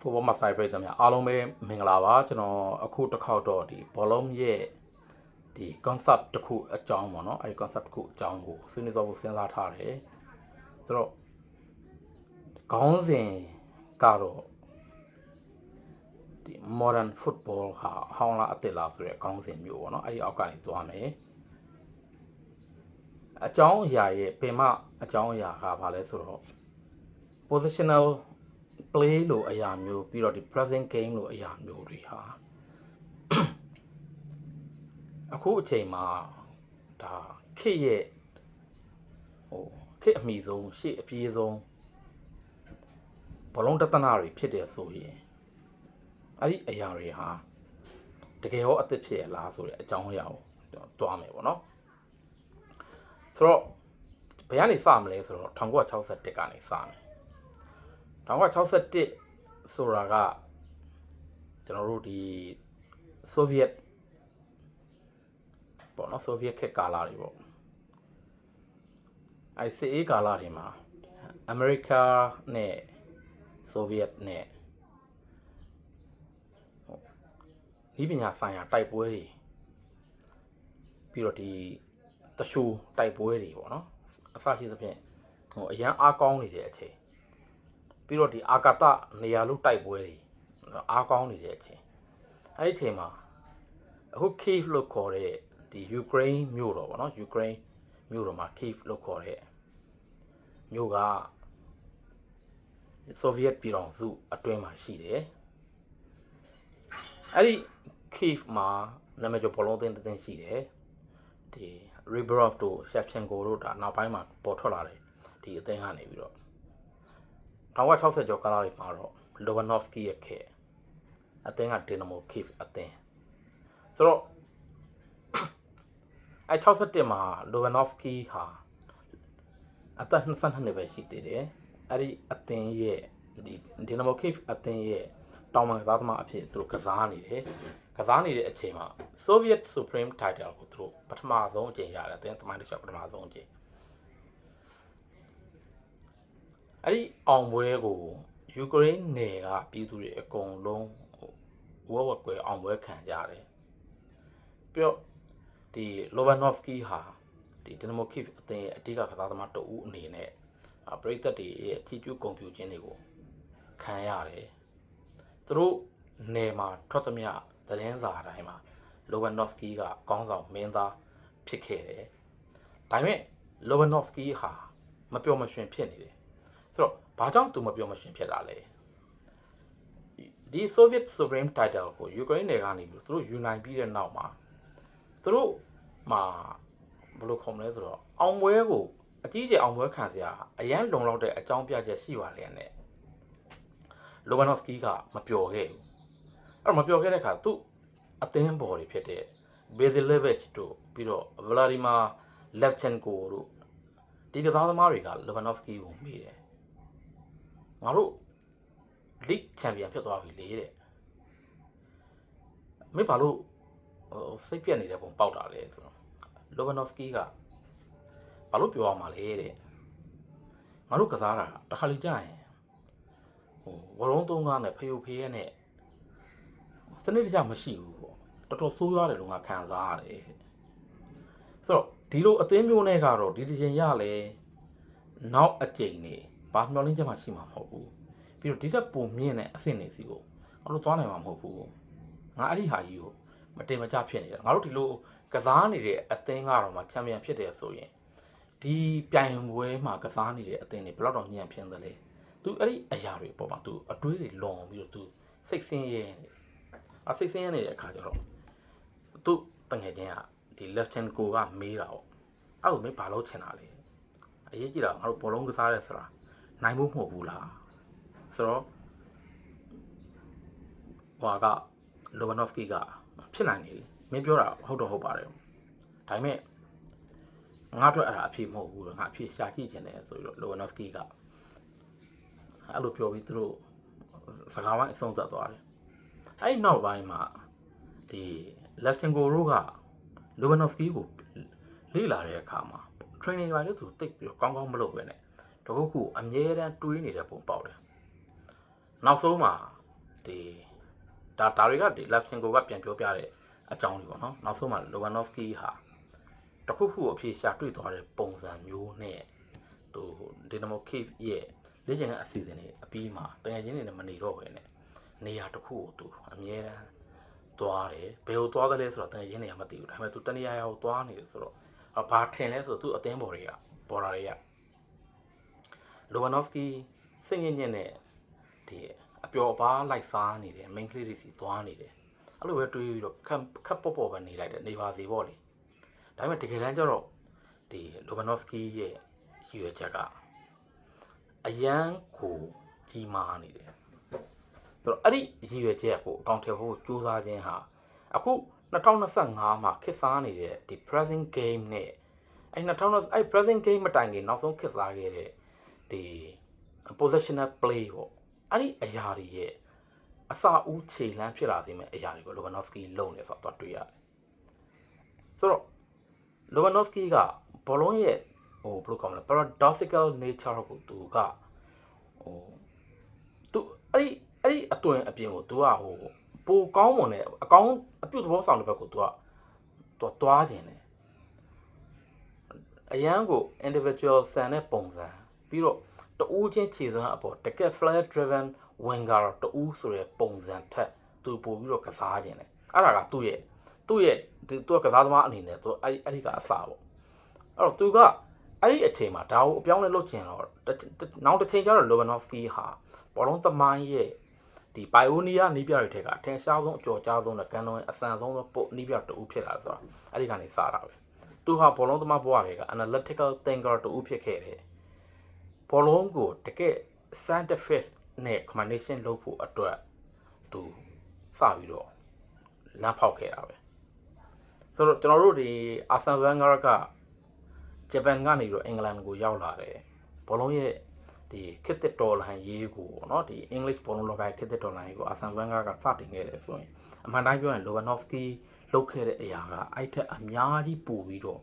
football master ပြည်သူများအားလုံးပဲမင်္ဂလာပါကျွန်တော်အခုတစ်ခေါက်တော့ဒီဘောလုံးရဲ့ဒီ concept တစ်ခုအကြောင်းပေါ့နော်အဲဒီ concept တစ်ခုအကြောင်းကိုဆွေးနွေးတော့ဖို့စဉ်းစားထားတယ်ဆိုတော့ခေါင်းစဉ်ကတော့ဒီ modern football ဟာဟောင်းလားအစ်စ်လားဆိုတဲ့ခေါင်းစဉ်မျိုးပေါ့နော်အဲဒီအောက်ကနေသွားမယ်အကြောင်းအရာရဲ့ပင်မအကြောင်းအရာကဘာလဲဆိုတော့ positional play လို့အရာမျိုးပြီးတော့ဒီ present game လို့အရာမျိုးတွေဟာအခုအချိန်မှာဒါခေတ်ရဲ့ဟိုခေတ်အမိဆုံးရှေ့အပြေးဆုံးဘလုံးတသနာတွေဖြစ်တယ်ဆိုရင်အဲ့ဒီအရာတွေဟာတကယ်ရောအသစ်ဖြစ်ရလားဆိုတဲ့အကြောင်းအရာကိုတွားမယ်ပေါ့နော်ဆိုတော့ဘယ်ကနေစမလဲဆိုတော့1961ကနေစမယ် 1961ဆိုတာကကျွန်တော်တို့ဒီဆိုဗီယက်ပေါ့နော်ဆိုဗီယက်ခေတ်ကာလတွေပေါ့အဲစစ်အေးကာလတွေမှာအမေရိကနဲ့ဆိုဗီယက်နဲ့ဒီပညာဆိုင်ရာတိုက်ပွဲတွေပြီးတော့ဒီတရှူတိုက်ပွဲတွေပေါ့နော်အစရှိသဖြင့်ဟိုအရန်အားကောင်းနေတဲ့အချိန် ပြီးတော့ဒီအာကာသနေရာလို့တိုက်ပွဲတွေအားကောင်းနေတဲ့အချိန်အဲ့ဒီအချိန်မှာအခု Kiev လို့ခေါ်တဲ့ဒီ Ukraine မြို့တော်ပေါ့နော် Ukraine မြို့တော်မှာ Kiev လို့ခေါ်တဲ့မြို့ကဆိုဗီယက်ပြည်တော်စုအတွင်းမှာရှိတယ်အဲ့ဒီ Kiev မှာနာမည်ကျော်ဘောလုံးသင်းတစ်သင်းရှိတယ်ဒီ Riberov တို့ Shevchenko တို့ဒါနောက်ပိုင်းမှာပေါ်ထွက်လာတယ်ဒီအသင်းကနေပြီးတော့ 1960ကျော်ကာလတွေမှာတော့ Lobanovsky ရဲ့ခေတ်အသင်းက Dynamo Kiev အသင်းဆိုတော့အဲ61မှာ Lobanovsky ဟာအသက်22နှစ်ပဲရှိသေးတယ်အဲ့ဒီအသင်းရဲ့ဒီ Dynamo Kiev အသင်းရဲ့တောင်ပန်ကစားသမားအဖြစ်သူတို့ကစားနေတယ်ကစားနေတဲ့အချိန်မှာ Soviet Supreme Title ကိုသူတို့ပထမဆုံးအကြိမ်ရတယ်အသင်းသမိုင်းတစ်လျှောက်ပထမဆုံးအကြိမ် အဲ့ဒီအောင်ပွဲကိုယူကရိန်းနယ်ကပြည်သူတွေအကုန်လုံးဝဝကွယ်အောင်ပွဲခံကြတယ်ပြီးတော့ဒီလိုဘနော့ဖ်ကီဟာဒီဒီနိုမိုကိဖ်အသင်းရဲ့အဓိကကစားသမားတဦးအနေနဲ့ပရိသတ်တွေရဲ့အထီးကျူးဂုဏ်ပြုခြင်းတွေကိုခံရတယ်သူတို့နယ်မှာထွက်သမျှသတင်းစာတိုင်းမှာလိုဘနော့ဖ်ကီကကောင်းဆောင်မင်းသားဖြစ်ခဲ့တယ်ဒါပေမဲ့လိုဘနော့ဖ်ကီဟာမပျော်မရွှင်ဖြစ်နေတယ် ဆိုတော့ဘာကြောင့်သူမပြောမရှင်ဖြစ်တာလဲဒီ Soviet Supreme Title ကိုယူကရိန်းနယ်ကနေပြီးသူတို့ယူနိုင်ပြီးတဲ့နောက်မှာသူတို့မှာဘယ်လိုခေါ်မလဲဆိုတော့အောင်ပွဲကိုအကြီးအကျယ်အောင်ပွဲခံစရာအရန်လုံလောက်တဲ့အကြောင်းပြချက်ရှိပါလေနဲ့လိုဘနော့စကီကမပျော်ခဲ့ဘူးအဲ့တော့မပျော်ခဲ့တဲ့အခါသူ့အသင်းပေါ်တွေဖြစ်တဲ့ Bezilevich တို့ပြီးတော့ Vladimir Levchenko တို့ဒီကစားသမားတွေကလိုဘနော့စကီကိုမေးတယ် ငါတို့ league champion ဖြစ်သွားပြီလေတဲ့မင်းဘာလို့ဟိုစိတ်ပြက်နေတဲ့ပုံပေါက်တာလဲဆိုတော့ Lobanovsky ကဘာလို့ပြောရမှာလဲတဲ့ငါတို့ကစားတာတခါလေကြာရင်ဟိုဝရုံးသုံးကားနဲ့ဖယုတ်ဖေးရဲနဲ့စနစ်တကျမရှိဘူးပေါ့တော်တော်ဆိုးရွားတယ်လို့ငါခံစားရတယ်ဆိုတော့ဒီလိုအသင်းမျိုးနဲ့ကတော့ဒီတစ်ချိန်ရလဲနောက်အကြိမ်နေ ဘာမျောလင်းချက်မှရှိမှာမဟုတ်ဘူးပြီးတော့ဒီတက်ပုံမြင့်တဲ့အဆင့်နေစီကိုငါတို့သွားနိုင်မှာမဟုတ်ဘူးငါအဲ့ဒီဟာကြီးကိုမတင်မကြဖြစ်နေတာငါတို့ဒီလိုကစားနေတဲ့အသင်းကတော့မှချန်ပီယံဖြစ်တယ်ဆိုရင်ဒီပြိုင်ပွဲမှာကစားနေတဲ့အသင်းတွေဘယ်တော့တော့ညံ့ဖြစ်သလဲသူအဲ့ဒီအရာတွေပေါ်မှာသူအတွေးတွေလွန်ပြီးတော့သူစိတ်ဆင်းရဲနေအစိတ်ဆင်းရဲနေတဲ့အခါကျတော့သူတငယ်ချင်းကဒီ left hand ကိုကမေးတာပေါ့အဲ့လိုမေးဘာလို့ချင်တာလဲအရေးကြီးတာငါတို့ဘောလုံးကစားရဲဆိုတာ နိုင်ဖို့မဟုတ်ဘူးလားဆိုတော့ဟွာကလိုဘနော့ဖ်ကီကဖြစ်နိုင်နေလေမင်းပြောတာဟုတ်တော့ဟုတ်ပါတယ်ဒါပေမဲ့ငါတို့အဲ့ဒါအဖြစ်မဟုတ်ဘူးငါအဖြစ်ရှာကြည့်ချင်တယ်ဆိုပြီးတော့လိုဘနော့ဖ်ကီကအဲ့လိုပြောပြီးသူတို့စကားဝိုင်းအဆုံးသတ်သွားတယ်အဲ့ဒီနောက်ပိုင်းမှာဒီလက်တင်ကိုတို့ကလိုဘနော့ဖ်ကီကိုလေ့လာတဲ့အခါမှာ training တွေလည်းသူတိတ်ပြီးတော့ကောင်းကောင်းမလုပ်ပဲနဲ့ တခုခုအမြဲတမ်းတွေးနေတဲ့ပုံပေါက်တယ်နောက်ဆုံးမှာဒီဒါဒါတွေကဒီ Levchenko ကပြန်ပြောပြတဲ့အကြောင်းတွေပေါ့နော်နောက်ဆုံးမှာ Lewandowski ဟာတခုခုအဖြစ်ရှာတွေ့သွားတဲ့ပုံစံမျိုးနဲ့သူ Dynamo Kiev ရဲ့လေ့ကျင့်တဲ့အစီအစဉ်တွေအပြီးမှာတကယ်ချင်းနေနဲ့မနေတော့ဘဲနဲ့နေရာတစ်ခုကိုသူအမြဲတမ်းသွားတယ်ဘယ်ကိုသွားတယ်လဲဆိုတော့တကယ်ချင်းနေရာမသိဘူးဒါပေမဲ့သူတနေရာရောက်သွားနေတယ်ဆိုတော့ဘာထင်လဲဆိုတော့သူအသင်းပေါ်တွေကပေါ်လာတွေက လိုဗာနော့စကီစိတ်ညစ်ညစ်နဲ့ဒီအပျော်အပါးလိုက်စားနေတယ်မိန်းကလေးတွေစီသွားနေတယ်အဲ့လိုပဲတွေးပြီးတော့ခက်ခက်ပေါ့ပေါ့ပဲနေလိုက်တယ်နေပါစေပေါ့လေဒါပေမဲ့တကယ်တမ်းကျတော့ဒီလိုဗာနော့စကီရဲ့ရည်ရွယ်ချက်ကအရန်ကိုကြီးမားနေတယ်ဆိုတော့အဲ့ဒီရည်ရွယ်ချက်ကိုအကောင့်ထဲဖို့စူးစမ်းခြင်းဟာအခု2025မှာခစ်စားနေတဲ့ဒီ pressing game နဲ့အဲ့2000အဲ့ pressing game မတိုင်ခင်နောက်ဆုံးခစ်စားခဲ့တဲ့ ဒီ positional play ပေါ့အဲ့ဒီအရာတွေရဲ့အစာဦးခြေလမ်းဖြစ်လာစေမဲ့အရာတွေကို Lewandowski လုံနေဆိုတော့တွေ့ရတယ်ဆိုတော့ Lewandowski ကဘောလုံးရဲ့ဟိုဘယ်လိုကောင်းလဲ paradoxical nature ကိုသူကဟိုသူအဲ့ဒီအဲ့ဒီအတွင်အပြင်ကိုသူကဟိုပိုကောင်းမွန်တဲ့အကောင်းအပြုတ်သဘောဆောင်တဲ့ဘက်ကိုသူကသူတွားခြင်းတယ်အရန်ကို individual ဆန်တဲ့ပုံစံ ပြီးတော့တူးချင်းခြေစွမ်းအပေါ်တကက် flare driven winger တူးဆိုတဲ့ပုံစံထက်သူပို့ပြီးတော့ကစားခြင်းတယ်အဲ့ဒါကသူ့ရဲ့သူ့ရဲ့ဒီသူကကစားသမားအနေနဲ့သူအဲ့ဒီအဲ့ဒီကအစပေါ့အဲ့တော့သူကအဲ့ဒီအချိန်မှာဒါကိုအပြောင်းလဲလုပ်ချင်တော့နောက်တစ်ချိန်ကျတော့ Lewandowski ဟာဘောလုံးသမိုင်းရဲ့ဒီ Pioneer နီးပြတွေထက်ကအထင်ရှားဆုံးအကျော်ကြားဆုံးနဲ့ကန်လုံးရဲ့အဆန်ဆုံးသောပို့နီးပြတူဖြစ်လာဆိုတာအဲ့ဒီကနေစတာပဲသူဟာဘောလုံးသမားဘဝတွေက analytical thinker တူဖြစ်ခဲ့တယ် ဘောလုံးကိုတကယ် scientific နဲ့ combination လုပ်ဖို့အတွက်သူစပြီးတော့လမ်းဖောက်ခဲ့တာပဲဆိုတော့ကျွန်တော်တို့ဒီအာဆန်ဗန်ဂါကဂျပန်ကနေပြီးတော့အင်္ဂလန်ကိုရောက်လာတယ်ဘောလုံးရဲ့ဒီခစ်တစ်တော်လိုင်းရေးကိုပေါ့နော်ဒီ English ဘောလုံးလောကခစ်တစ်တော်လိုင်းရေးကိုအာဆန်ဗန်ဂါကစတင်ခဲ့တယ်ဆိုရင်အမှန်တိုင်းပြောရင် Lewandowski လုပ်ခဲ့တဲ့အရာကအဲ့ထက်အများကြီးပိုပြီးတော့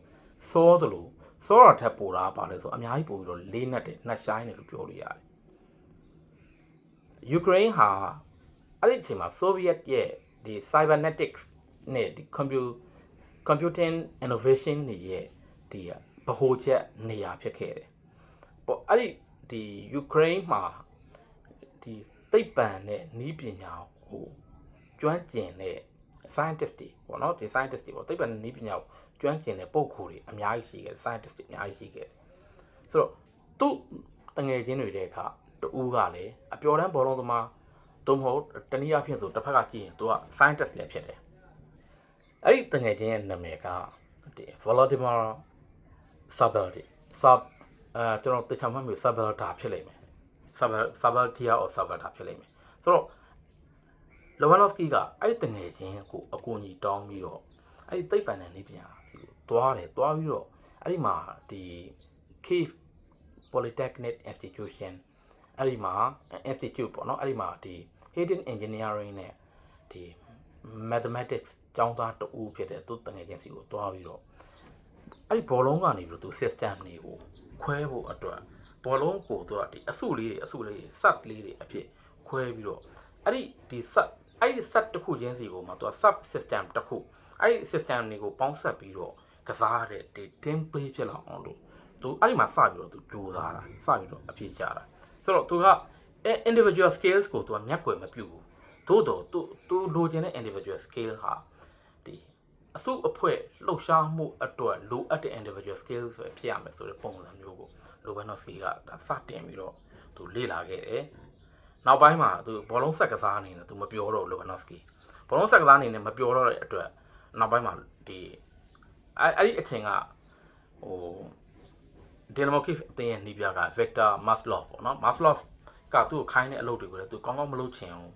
စောတယ်လို့ စောတာထက်ပိုတာပါလဲဆိုအများကြီးပိုပြီးတော့လေးနက်တယ်နှက်ဆိုင်တယ်လို့ပြောလို့ရတယ်ယူကရိန်းဟာအဲ့ဒီအချိန်မှာ Soviet ရဲ့ဒီ cybernetics နဲ့ဒီ computer computing innovation တွေရဲ့ဒီဗဟိုချက်နေရာဖြစ်ခဲ့တယ်။ပေါ့အဲ့ဒီဒီယူကရိန်းမှာဒီသိပ္ပံနဲ့နီးပညာကိုကျွမ်းကျင်တဲ့ scientist တွေပေါ့နော်ဒီ scientist တွေပေါ့သိပ္ပံနဲ့နီးပညာကို ကျွမ်းကျင်တဲ့ပုံကိုယ်တွေအများကြီးရှိခဲ့တယ် scientist တွေအများကြီးရှိခဲ့တယ်ဆိုတော့သူ့တငယ်ချင်းတွေတဲ့အခါတူကလည်းအပျော်တမ်းဘောလုံးသမားသို့မဟုတ်တနည်းအားဖြင့်ဆိုတစ်ဖက်ကကြည့်ရင်သူက scientist လည်းဖြစ်တယ်အဲ့ဒီတငယ်ချင်းရဲ့နာမည်ကဒီ Volodymyr Sabelty Sab အဲကျွန်တော်တခြားမှမျိုး Sabelta ဖြစ်လိမ့်မယ် Sabel Sabeltia or Sabelta ဖြစ်လိမ့်မယ်ဆိုတော့ Lewandowski ကအဲ့ဒီတငယ်ချင်းကိုအကူအညီတောင်းပြီးတော့အဲ့ဒီသိပ္ပံနဲ့နေပညာစီကို သွားတယ်သွားပြီးတော့အဲ့ဒီမှာဒီ Kiev Polytechnic Institution အဲ့ဒီမှာ institute ပေါ့နော်အဲ့ဒီမှာဒီ hidden engineering နဲ့ဒီ mathematics ကျောင်းသားတူဖြစ်တဲ့သူတငယ်ချင်းစီကိုတွားပြီးတော့အဲ့ဒီဘောလုံးကနေပြီးတော့သူ system တွေကိုခွဲဖို့အတွက်ဘောလုံးကိုသူကဒီအစုလေးတွေအစုလေးတွေ set လေးတွေအဖြစ်ခွဲပြီးတော့အဲ့ဒီဒီ set အဲ့ဒီ set တစ်ခုချင်းစီကိုမှသူက sub system တစ်ခုအဲ့ဒီ system တွေကိုပေါင်းဆက်ပြီးတော့ကစားတဲ့ဒီ team play ဖြစ်လာအောင်လို့သူအဲ့ဒီမှာစပြီးတော့သူကြိုးစားတာစပြီးတော့အဖြစ်ချတာဆိုတော့သူက individual skills ကိုသူကမျက်ကွယ်မပြုဘူးသို့တော့သူသူလိုချင်တဲ့ individual skill ဟာဒီအစုအဖွဲ့လှုပ်ရှားမှုအတွက်လိုအပ်တဲ့ individual skills ပဲဖြစ်ရမယ်ဆိုတဲ့ပုံစံမျိုးကိုလိုဘန်နိုစီကဒါစတင်ပြီးတော့သူလေ့လာခဲ့တယ် နောက်ပိုင်းမှာသူဘောလုံးဆက်ကစားအနေနဲ့သူမပြောတော့လိုဘန်နိုစကီဘောလုံးဆက်ကစားအနေနဲ့မပြောတော့တဲ့အတွက်နောက်ပိုင်းမှာဒီအဲအဲ့ဒီအချိန်ကဟို Dynamo Kiev အတင်းရဲ့နှီးပြက Victor Maslov ပေါ့နော် Maslov ကသူ့ကိုခိုင်းတဲ့အလုပ်တွေကိုလည်းသူကောင်းကောင်းမလုပ်ချင်ဘူး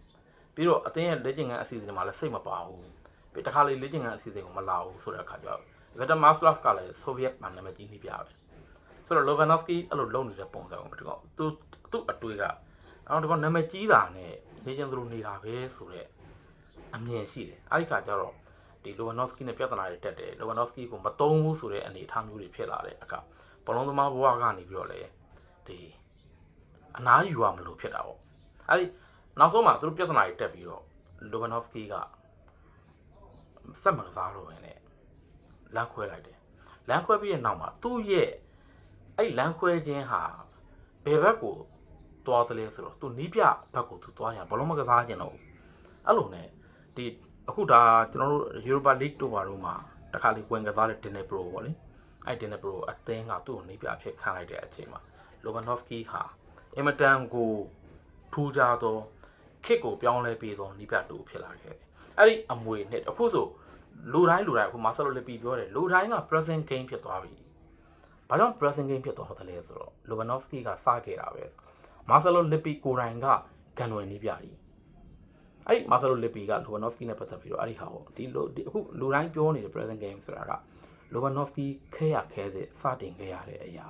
ပြီးတော့အတင်းရဲ့လက်ကျင်ကန်အစီအစဉ်တွေမှာလည်းစိတ်မပါဘူးပြီးတခါလေလက်ကျင်ကန်အစီအစဉ်ကိုမလာဘူးဆိုတဲ့အခါကျတော့ Victor Maslov ကလည်း Soviet မှာနာမည်ကြီးနှီးပြပဲဆိုတော့ Lobanovsky အဲ့လိုလုပ်နေတဲ့ပုံစံကိုဒီကောင်သူသူ့အတွေ့က အော်ဒီကောင်နာမည်ကြီးတာနဲ့နေကျင်သလိုနေတာပဲဆိုတော့အမြင်ရှိတယ်အဲ့ဒီခါကျတော့ဒီ Lobanovsky နဲ့ပြဿနာတွေတက်တယ် Lobanovsky ကိုမတုံးဘူးဆိုတဲ့အနေအထားမျိုးတွေဖြစ်လာတဲ့အခါဘလုံးသမားဘဝကနေပြီးတော့လေဒီအနားယူရမလို့ဖြစ်တာပေါ့အဲ့ဒီနောက်ဆုံးမှာသူတို့ပြဿနာတွေတက်ပြီးတော့လိုဘနော့စကီကစက်မကစားတော့ပဲနဲ့လမ်းခွဲလိုက်တယ်လမ်းခွဲပြီးတဲ့နောက်မှာသူ့ရဲ့အဲ့လမ်းခွဲခြင်းဟာဘယ်ဘက်ကို သွားသလဲဆိုတော့သူနီးပြဘက်ကိုသူသွားရဘလုံးမကစားခြင်းတော့ဘူးအဲ့လိုနဲ့ဒီအခုဒါကျွန်တော်တို့ Europa League တို့ဘာတို့မှာတခါလေဝင်ကစားတဲ့ Dinner Pro ပေါ့လေအဲ့ Dinner Pro အသင်းကသူ့ကိုနီးပြအဖြစ်ခံလိုက်တဲ့အချိန်မှာ Lobanovsky ဟာအင်မတန်ကိုထူးခြားသောခစ်ကိုပြောင်းလဲပြီးသောနီးပြတူဖြစ်လာခဲ့တယ်။အဲ့ဒီအမွေနှစ်အခုဆိုလူတိုင်းလူတိုင်းအခုမာဆယ်လိုလက်ပီပြောတယ်လူတိုင်းက present game ဖြစ်သွားပြီ။ဘာကြောင့် present game ဖြစ်သွားတယ်လဲဆိုတော့ Lobanovsky ကစခဲ့တာပဲ။ မာဆယ်လိုလက်ပီကိုယ်တိုင်ကဂန်ဝင်နီးပြကြီး။အဲ့ဒီမာဆယ်လိုလက်ပီက Lobanovsky နဲ့ပတ်သက်ပြီးတော့အဲ့ဒီဟာကိုဒီလိုဒီအခုလူတိုင်းပြောနေတဲ့ present game ဆိုတာက Lobanovsky ခဲရခဲစေစတင်ခဲ့ရတဲ့အရာ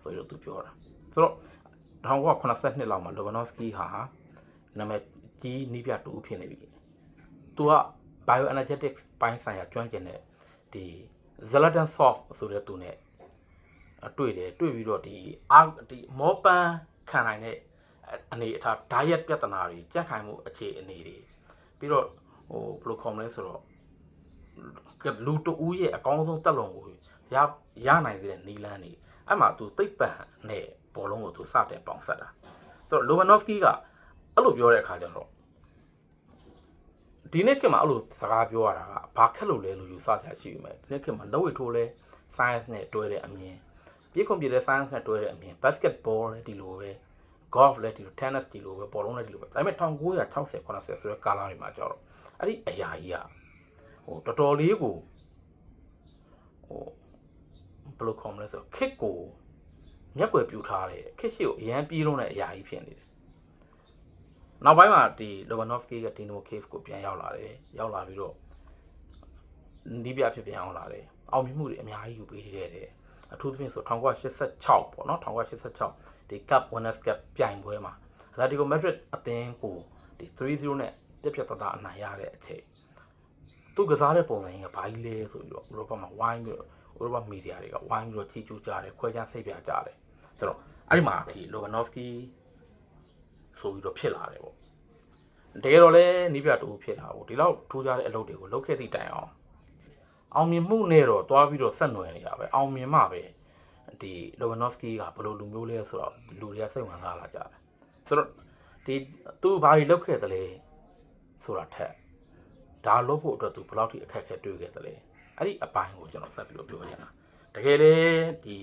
ဆိုပြီးတော့သူပြောတာ။ဆိုတော့1982လောက်မှာ Lobanovsky ဟာနာမည်ကြီးနီးပြတူဖြစ်နေပြီ။ तू က bioenergetics ပိုင်းဆိုင်ရာကျွမ်းကျင်တဲ့ဒီ Zlatan Soft ဆိုတဲ့သူနဲ့အတွေ့တယ်တွေ့ပြီးတော့ဒီအာဒီမောပန်း ခံနိုင်တဲ့အနေအထား diet ပြဿနာတွေကြက်ခိုင်မှုအခြေအနေတွေပြီးတော့ဟိုဘယ်လိုခေါ်မလဲဆိုတော့လူတဦးရဲ့အကောင်းဆုံးတက်လုံကိုရရနိုင်တဲ့နီလန်းနေအဲ့မှာ तू သိပ်ပံနဲ့ဘောလုံးကို तू စတင်ပေါင်ဆက်တာဆိုတော့ Lobanovsky ကအဲ့လိုပြောတဲ့အခါကျတော့ဒီနေ့ခေတ်မှာအဲ့လိုစကားပြောရတာကဘာခက်လို့လဲလို့ယူဆချာရှိပြီမဲ့ဒီနေ့ခေတ်မှာလက်ဝဲထိုးလဲ science နဲ့တွဲတဲ့အမြင် ပြေခုံပြေတဲ့ science နဲ့တွဲတဲ့အမြင် basketball လည်းဒီလိုပဲ golf လည်းဒီလို tennis ဒီလိုပဲဘောလုံးလည်းဒီလိုပဲဒါပေမဲ့1960 80ဆိုတဲ့ကာလာတွေမှာကျတော့အဲ့ဒီအရာကြီးကဟိုတော်တော်လေးကိုဟိုဘယ်လိုခေါ်မလဲဆိုတော့ခစ်ကိုမျက်ွယ်ပြူထားတယ်ခစ်ရှိကိုအရန်ပြေးလုံးတဲ့အရာကြီးဖြစ်နေတယ်နောက်ပိုင်းမှာဒီ Lobanovsky က Dino Cave ကိုပြန်ရောက်လာတယ်ရောက်လာပြီးတော့နီးပြဖြစ်ပြန်အောင်လာတယ်အောင်မြင်မှုတွေအများကြီးယူပေးခဲ့တယ် အထူးသဖြင့်ဆို1986ပေါ့နော်1986ဒီ Cup Winners' Cup ပြိုင်ပွဲမှာ Atletico Madrid အသင်းကိုဒီ3-0နဲ့တက်ပြတ်တသားအနိုင်ရတဲ့အချိန်သူကစားတဲ့ပုံစံကြီးကဘာကြီးလဲဆိုပြီးတော့ဥရောပမှာဝိုင်းပြီးတော့ဥရောပမီဒီယာတွေကဝိုင်းပြီးတော့ချီကျူးကြတယ်ခွဲခြားစိတ်ပြကြတယ်ဆိုတော့အဲ့ဒီမှာဒီ Lobanovsky ဆိုပြီးတော့ဖြစ်လာတယ်ပေါ့တကယ်တော့လည်းနီးပြတူဖြစ်လာဘူးဒီလောက်ထူးခြားတဲ့အလုပ်တွေကိုလုပ်ခဲ့သည့်တိုင်အောင် အောင်မြင်မှုနဲ့တော့တွားပြီးတော့ဆက်နွယ်နေရပဲအောင်မြင်မှပဲဒီ Lobanovsky ကဘယ်လိုလူမျိုးလဲဆိုတော့လူတွေကစိတ်ဝင်စားလာကြတယ်ဆိုတော့ဒီသူဘာတွေလုပ်ခဲ့တယ်လဲဆိုတာထက်ဒါလုပ်ဖို့အတွက်သူဘယ်လောက်ထိအခက်အခဲတွေ့ခဲ့တယ်လဲအဲ့ဒီအပိုင်းကိုကျွန်တော်ဆက်ပြီးတော့ပြောချင်တာတကယ်လေဒီ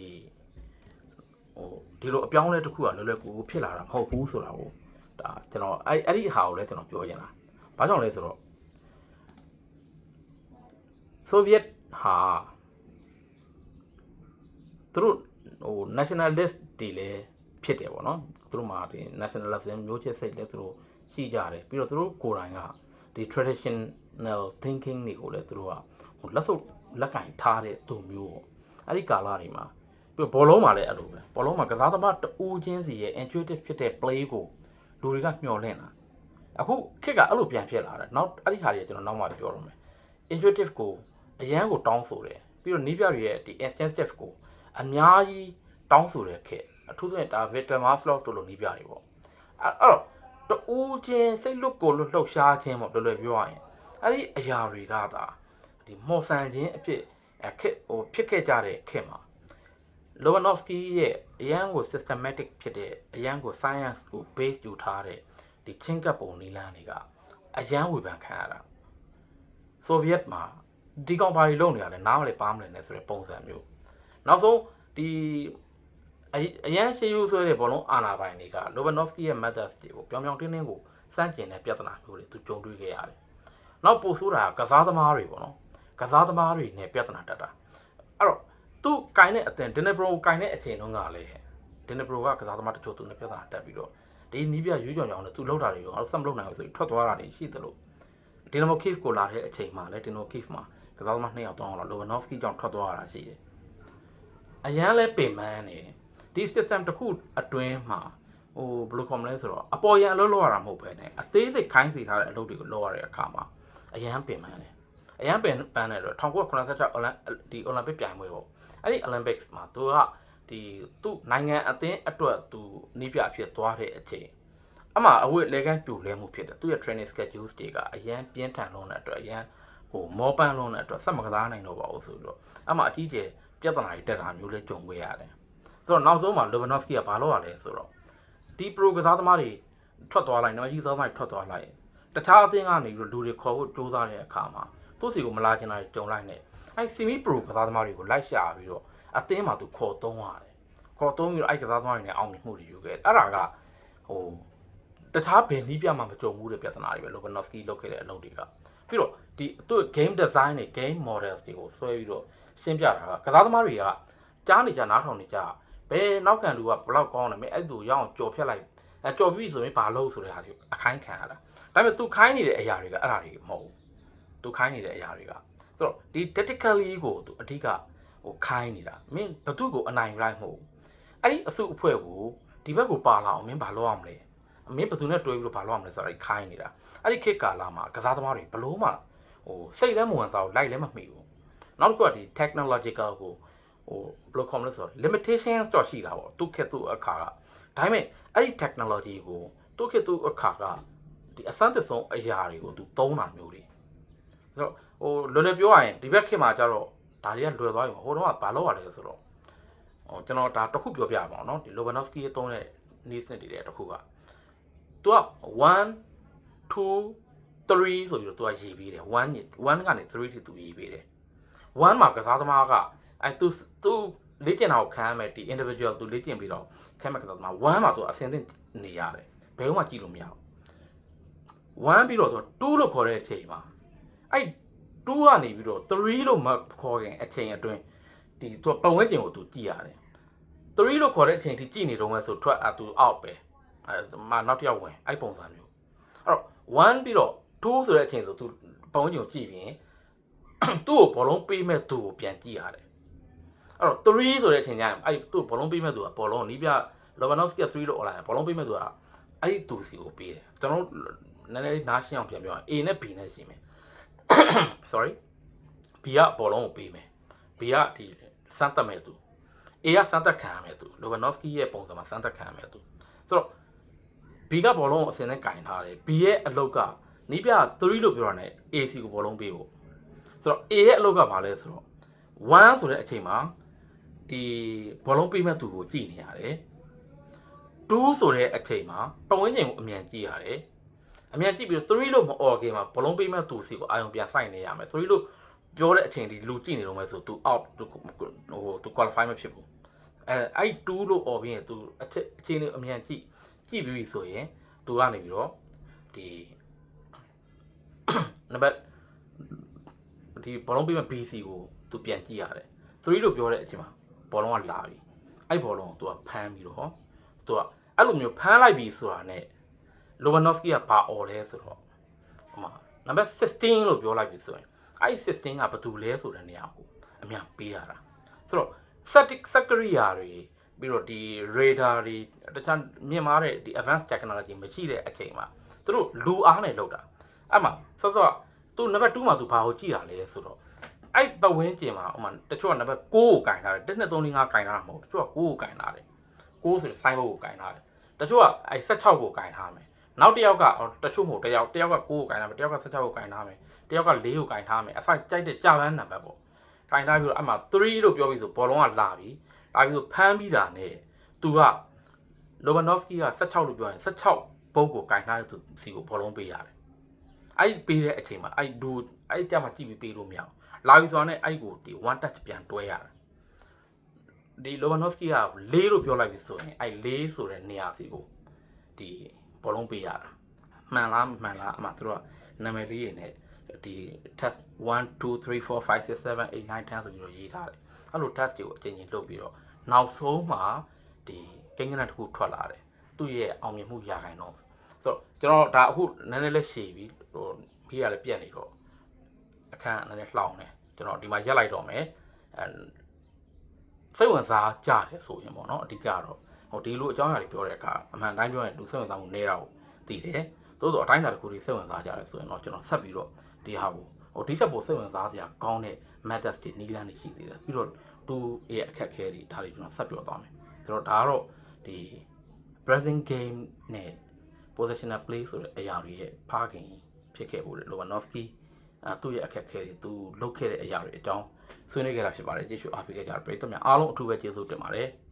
ဟိုဒီလိုအပြောင်းအလဲတစ်ခုကလွယ်လွယ်ကူကူဖြစ်လာတာမဟုတ်ဘူးဆိုတာကိုဒါကျွန်တော်အဲ့အဲ့ဒီဟာကိုလည်းကျွန်တော်ပြောချင်တာဘာကြောင့်လဲဆိုတော့ ဆိုဗီယက်ဟာသူတို့ဟို nationalist တွေလည်းဖြစ်တယ်ပေါ့နော်သူတို့မှာဒီ nationalism မျိုးချစ်စိတ်လည်းသူတို့ရှိကြတယ်ပြီးတော့သူတို့ကိုယ်တိုင်ကဒီ traditional thinking တွေကိုလည်းသူတို့ကဟိုလက်စုပ်လက်ကင်ထားတဲ့သူမျိုးပေါ့အဲ့ဒီကာလတွေမှာပြီးဘောလုံးမှာလည်းအဲ့လိုပဲဘောလုံးမှာကစားသမားတူးချင်းစီရဲ့ intuitive ဖြစ်တဲ့ play ကိုလူတွေကမျှော်လင့်တာအခုခက်ကအဲ့လိုပြန်ဖြစ်လာတယ်နောက်အဲ့ဒီဟာတွေကျွန်တော်နောက်မှပြောရမယ် intuitive ကို အရန်ကိုတောင်းဆိုတယ်ပြီးတော့နီးပြတွေရဲ့ဒီ instinctive ကိုအများကြီးတောင်းဆိုတဲ့ခက်အထူးသဖြင့်ဒါ Victor Maslow တို့လိုနီးပြတွေပေါ့အဲ့တော့တူးချင်းစိတ်လွတ်ကိုလွတ်လှုပ်ရှားခြင်းပေါ့လွယ်လွယ်ပြောရရင်အဲ့ဒီအရာတွေကသာဒီမော်ဆန်ခြင်းအဖြစ်အခက်ဟိုဖြစ်ခဲ့ကြတဲ့ခက်မှာ Lobanovsky ရဲ့အရန်ကို systematic ဖြစ်တဲ့အရန်ကို science ကို base ယူထားတဲ့ဒီချင်းကပ်ပုံနီလန်းတွေကအရန်ဝေဖန်ခံရတာဆိုဗီယက်မှာ ဒီကောင်ဘာတွေလုပ်နေရလဲနားမလဲပါမလဲနဲ့ဆိုတဲ့ပုံစံမျိုးနောက်ဆုံးဒီအအရန်ရှေးယူဆွဲတဲ့ဘောလုံးအာနာပိုင်တွေက Lobanovsky ရဲ့ methods တွေကိုပြောင်ပြောင်တင်းတင်းကိုစန့်ကျင်တဲ့ပြဿနာမျိုးတွေသူကြုံတွေ့ခဲ့ရတယ်နောက်ပို့ဆိုးတာကစားသမားတွေပေါ့နော်ကစားသမားတွေနဲ့ပြဿနာတက်တာအဲ့တော့သူကင်တဲ့အတင်ဒင်နဘရိုကင်တဲ့အချိန်တုန်းကလည်းဒင်နဘရိုကကစားသမားတချို့သူနဲ့ပြဿနာတက်ပြီးတော့ဒီနီးပြရွေးကြောင်ကြောင်နဲ့သူလှုပ်တာတွေရောဆက်မလှုပ်နိုင်ဘူးဆိုပြီးထွက်သွားတာတွေရှိသလိုဒီနမိုကိဖ်ကိုလာတဲ့အချိန်မှာလည်းဒီနိုကိဖ်မှာ ကစားသမားနှစ်ယောက်တောင်းတော့လိုဗနော့ဖ်ကီကြောင့်ထွက်သွားတာရှိတယ်အရန်လဲပင်မန်းနေဒီ system တစ်ခုအတွင်းမှာဟိုဘယ်လိုခေါ်မလဲဆိုတော့အပေါ်ရန်အလုပ်လုပ်ရတာမဟုတ်ပဲねအသေးစိတ်ခိုင်းစီထားတဲ့အလုပ်တွေကိုလုပ်ရတဲ့အခါမှာအရန်ပင်မန်းတယ်အရန်ပင်ပန်းတယ်တော့1986 Olymp ဒီ Olympic ပြိုင်ပွဲပေါ့အဲ့ဒီ Olympics မှာသူကဒီသူ့နိုင်ငံအသင်းအတွက်သူနီးပြဖြစ်သွားတဲ့အချိန်အမှအဝတ်လဲကန်းပြိုလဲမှုဖြစ်တယ်သူရဲ့ training schedule တွေကအရန်ပြင်းထန်လုံးတဲ့အတွက်အရန် ဟိုမောပန်းလုံးတဲ့အတွက်ဆက်မကစားနိုင်တော့ပါဘူးဆိုပြီးတော့အမှအကြီးကျယ်ပြဿနာတွေတက်တာမျိုးလဲကြုံခဲ့ရတယ်ဆိုတော့နောက်ဆုံးမှာ Lewandowski ကဘာလုပ်ရလဲဆိုတော့ဒီ pro ကစားသမားတွေထွက်သွားလိုက်နော်ကြီးစားသမားတွေထွက်သွားလိုက်တခြားအသင်းကနေပြီးတော့လူတွေခေါ်ဖို့စူးစမ်းတဲ့အခါမှာသူ့စီကိုမလာချင်တာတွေကြုံလိုက်နေအဲ semi pro ကစားသမားတွေကိုလိုက်ရှာပြီးတော့အသင်းမှာသူခေါ်သုံးရတယ်ခေါ်သုံးပြီးတော့အဲ့ကစားသမားတွေနဲ့အောင်မြင်မှုတွေယူခဲ့အဲ့ဒါကဟိုတခြားဘယ်နည်းပြမှမကြုံဘူးတဲ့ပြဿနာတွေပဲ Lobanovsky လုပ်ခဲ့တဲ့အလုပ်တွေက ပြီးတော့ဒီသူ့ game design နဲ့ game models တွေကိုဆွဲပြီးတော့ရှင်းပြတာကကစားသမားတွေကကြားနေကြနားထောင်နေကြဘယ်နောက်ခံလူကဘလောက်ကောင်းတယ်မင်းအဲ့သူရအောင်ကြော်ဖြတ်လိုက်အဲကြော်ပြီးဆိုရင်ဘာလုပ်ဆိုတဲ့ဟာတွေအခိုင်းခံရတာဒါပေမဲ့သူခိုင်းနေတဲ့အရာတွေကအဲ့ဒါတွေမဟုတ်ဘူးသူခိုင်းနေတဲ့အရာတွေကဆိုတော့ဒီ tactically ကိုသူအဓိကဟိုခိုင်းနေတာမင်းဘသူ့ကိုအနိုင်လိုက်မဟုတ်ဘူးအဲ့ဒီအစုအဖွဲ့ကိုဒီဘက်ကိုပါလာအောင်မင်းဘာလုပ်အောင်မလဲအ မင်းဘယ်သူနဲ့တွဲပြီးတော့ဘာလုပ်ရမလဲဆိုတော့ခိုင်းနေတာအဲ့ဒီခေတ်ကာလမှာကစားသမားတွေဘလို့မှဟိုစိတ်လည်းမဝင်စားဘူးလိုက်လည်းမမှီဘူးနောက်တစ်ခုကဒီ technological ကိုဟိုဘယ်လိုခေါ်မလဲဆိုတော့ limitations တော့ရှိတာပေါ့သူခေတ်သူအခါကဒါပေမဲ့အဲ့ဒီ technology ကိုသူခေတ်သူအခါကဒီအစမ်းသစ်ဆုံးအရာတွေကိုသူသုံးတာမျိုးတွေအဲ့တော့ဟိုလွယ်လွယ်ပြောရရင်ဒီဘက်ခေတ်မှာကျတော့ဒါတွေကလွယ်သွားပြီဟိုတော့ကဘာလုပ်ရလဲဆိုတော့ဟိုကျွန်တော်ဒါတစ်ခုပြောပြပါအောင်နော်ဒီ Lobanovsky ရဲ့သုံးတဲ့ needs တွေတဲ့တစ်ခုက तू က1 2 3ဆိုပြီးတော့ तू ကရေးပေးတယ်1 1ကနေ3ထိ तू ရေးပေးတယ်1မှာကစားသမားကအဲ तू तू လေ့ကျင့်တာကိုခံရမယ်ဒီ individual तू လေ့ကျင့်ပြီးတော့ခံမဲ့ကစားသမား1မှာ तू အဆင်သင့်နေရတယ်ဘယ်မှကြည့်လို့မရဘူး1ပြီးတော့ तू 2လို့ခေါ်တဲ့အချိန်မှာအဲ့2ကနေပြီးတော့3လို့မခေါ်ခင်အချိန်အတွင်းဒီ तू ပတ်ဝန်းကျင်ကို तू ကြည့်ရတယ်3လို့ခေါ်တဲ့အချိန်ထိကြည့်နေတော့မဲ့ဆိုထွက်အ तू out ပဲ အဲမနောက်တစ်ယောက်ဝင်အဲ့ပုံစံမျိုးအဲ့တော့1ပြီးတော့2ဆိုတဲ့အချိန်ဆိုသူပုံညုံကြည့်ပြီးသူ့ကိုဘောလုံးပေးမဲ့သူကိုပြန်ကြည့်ရတယ်အဲ့တော့3ဆိုတဲ့အချိန်ကျရင်အဲ့သူ့ဘောလုံးပေးမဲ့သူကဘောလုံးနီးပြ Lewandowski က3လို့ online ဘောလုံးပေးမဲ့သူကအဲ့ဒီသူစီကိုပေးတယ်ကျွန်တော်နည်းနည်းနားရှင်းအောင်ပြန်ပြောရင် A နဲ့ B နဲ့ရှင်းမယ် sorry B ကဘောလုံးကိုပေးမယ် B ကဒီစမ်းတက်မဲ့သူ A ကစမ်းတက်ခံရမဲ့သူ Lewandowski ရဲ့ပုံစံမှာစမ်းတက်ခံရမဲ့သူဆိုတော့ B ကဘောလုံးကိုအစင်နဲ့ကင်ထားတယ် B ရဲ့အလုတ်ကနီးပြ3လို့ပြောတာနဲ့ AC ကိုဘောလုံးပေးဖို့ဆိုတော့ A ရဲ့အလုတ်ကဘာလဲဆိုတော့1ဆိုတဲ့အချိန်မှာဒီဘောလုံးပေးမဲ့သူကိုကြည့်နေရတယ်2ဆိုတဲ့အချိန်မှာပတ်ဝန်းကျင်ကိုအမြန်ကြည့်ရတယ်အမြန်ကြည့်ပြီးတော့3လို့မអော်ခင်မှာဘောလုံးပေးမဲ့သူစီကိုအာရုံပြန်ဆိုင်နေရမယ်3လို့ပြောတဲ့အချိန်ဒီလူကြည့်နေတော့မယ်ဆို तू out ဟို तू qualify မဖြစ်ဘူးအဲအဲ့2လို့អော်ပြီးရင် तू အချက်အချိန်လေးအမြန်ကြည့် ကြည့်ပြီးပြီဆိုရင်သူကနေပြီးတော့ဒီနံပါတ်ဒီဘောလုံးပေးမဲ့ BC ကိုသူပြန်ကြည့်ရတယ်3လို့ပြောတဲ့အချိန်မှာဘောလုံးကလာပြီအဲ့ဘောလုံးကိုသူကဖမ်းပြီးတော့သူကအဲ့လိုမျိုးဖမ်းလိုက်ပြီဆိုတာနဲ့ Lewandowski ကဘာអော်လဲဆိုတော့ဟိုမှာနံပါတ်16လို့ပြောလိုက်ပြီဆိုရင်အဲ့16ကဘာတူလဲဆိုတဲ့နေရာကိုအများပေးရတာဆိုတော့ static secretary တွေ ပြီးတော့ဒီ radar တွေတခြားမြင်မာတဲ့ဒီ advanced technology မရှိတဲ့အချိန်မှာသူတို့လူအားနဲ့လောက်တာအဲ့မှာစောစောသူနံပါတ်2မှာသူဘာကိုကြည့်တာလဲဆိုတော့အဲ့ပတ်ဝန်းကျင်မှာဥမာတချို့ကနံပါတ်6ကိုကင်ထားတယ်1 2 3 4 5ကင်ထားတာမဟုတ်တချို့က9ကိုကင်ထားတယ်6ဆိုတဲ့ sign board ကိုကင်ထားတယ်တချို့ကအဲ့16ကိုကင်ထားမယ်နောက်တစ်ယောက်ကတချို့မဟုတ်တစ်ယောက်တစ်ယောက်က9ကိုကင်ထားမယ်တစ်ယောက်က16ကိုကင်ထားမယ်တစ်ယောက်က4ကိုကင်ထားမယ်အစိုက်ကြိုက်တဲ့ကြာပန်းနံပါတ်ပေါ့ကင်ထားပြီးတော့အဲ့မှာ3လို့ပြောပြီးဆိုဘောလုံးကလာပြီ လာပြီးဆိုဖမ်းပြီးတာနဲ့သူက Lewandowski က16လို့ပြောရင်16ပုတ်ကိုကင်ထားတဲ့သူစီကိုဘောလုံးပေးရတယ်အဲ့ပေးတဲ့အချိန်မှာအဲ့ဒူအဲ့ကြမှာကြည့်ပြီးပေးလို့မရဘူးလာပြီဆိုတာနဲ့အဲ့ကိုဒီ one touch ပြန်တွဲရတယ်ဒီ Lewandowski က4လို့ပြောလိုက်ပြီဆိုရင်အဲ့4ဆိုတဲ့နေရာစီကိုဒီဘောလုံးပေးရတာမှန်လားမှန်လားအမှသူတို့ကနာမည်လေးတွေနဲ့ဒီ test 1 2 3 4 5 6 7 8 9 10ဆိုပြီးတော့ရေးထားတယ်အဲ့လို test တွေကိုအချိန်ချင်းလုပ်ပြီးတော့ နောက်ဆုံးမှာဒီကိန်းဂဏန်းတစ်ခုထွက်လာတယ်သူ့ရဲ့အောင်မြင်မှုရာခိုင်နှုန်းဆိုတော့ကျွန်တော်ဒါအခုနည်းနည်းလေးရှည်ပြီးဟိုမိရလည်းပြက်နေတော့အခန်းနည်းနည်းလှောင်တယ်ကျွန်တော်ဒီမှာရက်လိုက်တော့မယ်အဲစိတ်ဝင်စားကြတယ်ဆိုရင်ပေါ့နော်အဓိကတော့ဟိုဒီလိုအကြောင်းအရာတွေပြောတဲ့အခါအမှန်တိုင်းပြောရင်လူစိတ်ဝင်စားမှုနေတာကိုသိတယ်သို့တော့အတိုင်းအတာတစ်ခုတွေစိတ်ဝင်စားကြတယ်ဆိုရင်တော့ကျွန်တော်ဆက်ပြီးတော့ဒီဟာကိုဟိုဒီထက်ပိုစိတ်ဝင်စားစရာကောင်းတဲ့ methods တွေနည်းလမ်းတွေရှိသေးတယ်ပြီးတော့ သူ့ရဲ့အခက်အခဲတွေဒါတွေကျွန်တော်ဆက်ပြောသွားမယ်ဆိုတော့ဒါကတော့ဒီ pressing game နဲ့ positional play ဆိုတဲ့အရာတွေရဲ့ဖခင်ဖြစ်ခဲ့ဖို့လေ Lewandowski အဲသူ့ရဲ့အခက်အခဲတွေသူလုပ်ခဲ့တဲ့အရာတွေအကြောင်းဆွေးနွေးခဲ့တာဖြစ်ပါတယ်ကြည့်ရှုအားပေးခဲ့ကြတဲ့ပရိသတ်များအားလုံးအထူးပဲကျေးဇူးတင်ပါတယ်။